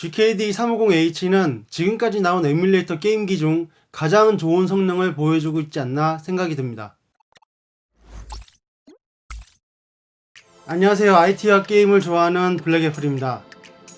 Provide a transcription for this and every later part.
GKD 350H는 지금까지 나온 에뮬레이터 게임기 중 가장 좋은 성능을 보여주고 있지 않나 생각이 듭니다. 안녕하세요. IT와 게임을 좋아하는 블랙애플입니다.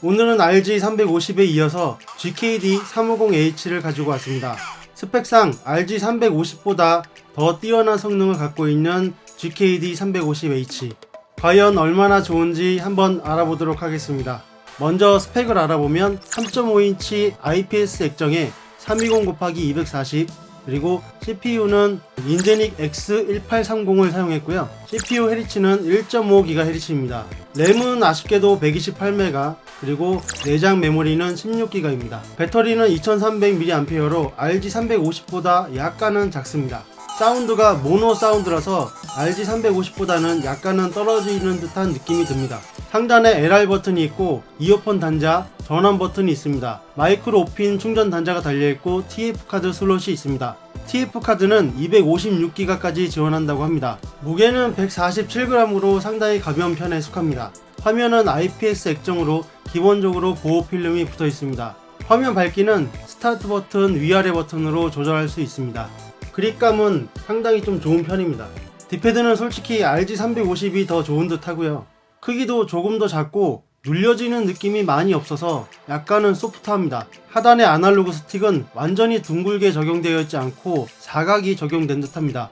오늘은 RG350에 이어서 GKD 350H를 가지고 왔습니다. 스펙상 RG350보다 더 뛰어난 성능을 갖고 있는 GKD 350H. 과연 얼마나 좋은지 한번 알아보도록 하겠습니다. 먼저 스펙을 알아보면 3.5인치 IPS 액정에 320 곱하기 240 그리고 CPU는 인제닉 X1830을 사용했고요. CPU 헤리츠는 1.5GHz입니다. 램은 아쉽게도 128메가 그리고 내장 메모리는 16기가입니다. 배터리는 2300mAh로 RG350보다 약간은 작습니다. 사운드가 모노 사운드라서 RG350보다는 약간은 떨어지는 듯한 느낌이 듭니다. 상단에 LR 버튼이 있고 이어폰 단자, 전원 버튼이 있습니다. 마이크로 오핀 충전 단자가 달려있고 TF 카드 슬롯이 있습니다. TF 카드는 256기가까지 지원한다고 합니다. 무게는 147g으로 상당히 가벼운 편에 속합니다. 화면은 IPS 액정으로 기본적으로 보호 필름이 붙어 있습니다. 화면 밝기는 스타트 버튼, 위아래 버튼으로 조절할 수 있습니다. 그립감은 상당히 좀 좋은 편입니다. 디패드는 솔직히 RG350이 더 좋은 듯 하고요. 크기도 조금 더 작고 눌려지는 느낌이 많이 없어서 약간은 소프트합니다. 하단의 아날로그 스틱은 완전히 둥글게 적용되어 있지 않고 사각이 적용된 듯 합니다.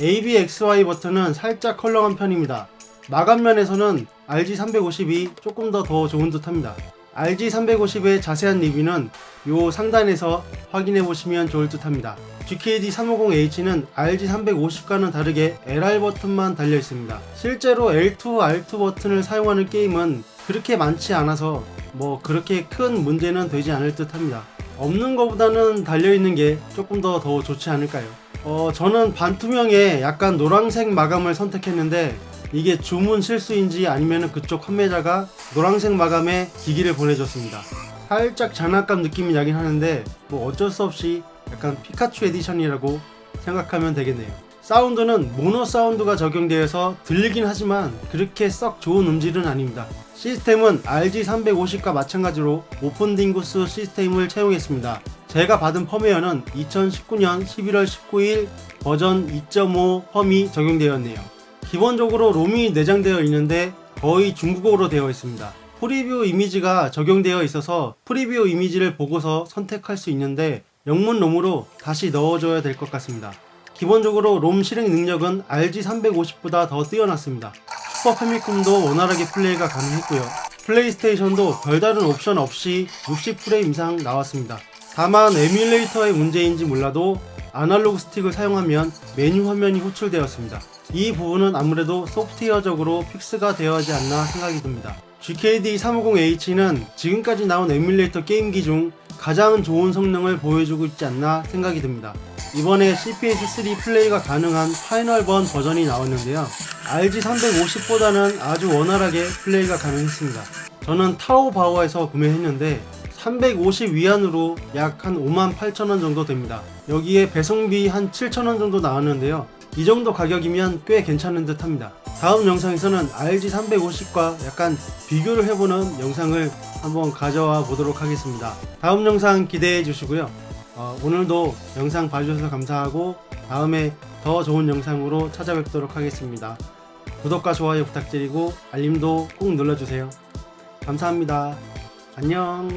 ABXY 버튼은 살짝 컬렁한 편입니다. 마감면에서는 RG350이 조금 더 더 좋은 듯 합니다. RG350의 자세한 리뷰는 요 상단에서 확인해 보시면 좋을 듯 합니다. GKD 350H는 RG350과는 다르게 LR 버튼만 달려 있습니다. 실제로 L2, R2 버튼을 사용하는 게임은 그렇게 많지 않아서 뭐 그렇게 큰 문제는 되지 않을 듯 합니다. 없는 것보다는 달려 있는 게 조금 더 더 좋지 않을까요? 어, 저는 반투명의 약간 노란색 마감을 선택했는데 이게 주문 실수인지 아니면 그쪽 판매자가 노란색 마감에 기기를 보내줬습니다. 살짝 장난감 느낌이 나긴 하는데 뭐 어쩔 수 없이 약간 피카츄 에디션이라고 생각하면 되겠네요. 사운드는 모노 사운드가 적용되어서 들리긴 하지만 그렇게 썩 좋은 음질은 아닙니다. 시스템은 RG350과 마찬가지로 오픈 딩구스 시스템을 채용했습니다. 제가 받은 펌웨어는 2019년 11월 19일 버전 2.5 펌이 적용되었네요. 기본적으로 롬이 내장되어 있는데 거의 중국어로 되어 있습니다. 프리뷰 이미지가 적용되어 있어서 프리뷰 이미지를 보고서 선택할 수 있는데 영문 롬으로 다시 넣어줘야 될 것 같습니다. 기본적으로 롬 실행 능력은 RG350보다 더 뛰어났습니다. 슈퍼 패미컴도 원활하게 플레이가 가능했고요. 플레이스테이션도 별다른 옵션 없이 60프레임 이상 나왔습니다. 다만 에뮬레이터의 문제인지 몰라도 아날로그 스틱을 사용하면 메뉴 화면이 호출되었습니다. 이 부분은 아무래도 소프트웨어적으로 픽스가 되어야 하지 않나 생각이 듭니다. GKD 350H는 지금까지 나온 에뮬레이터 게임기 중 가장 좋은 성능을 보여주고 있지 않나 생각이 듭니다. 이번에 CPS3 플레이가 가능한 파이널 번 버전이 나왔는데요. RG350보다는 아주 원활하게 플레이가 가능했습니다. 저는 타오 바워에서 구매했는데 350 위안으로 약 한 5만 8천 원 정도 됩니다. 여기에 배송비 한 7천 원 정도 나왔는데요. 이 정도 가격이면 꽤 괜찮은 듯 합니다. 다음 영상에서는 RG350과 약간 비교를 해보는 영상을 한번 가져와 보도록 하겠습니다. 다음 영상 기대해 주시고요. 어, 오늘도 영상 봐주셔서 감사하고 다음에 더 좋은 영상으로 찾아뵙도록 하겠습니다. 구독과 좋아요 부탁드리고 알림도 꼭 눌러주세요. 감사합니다. 안녕.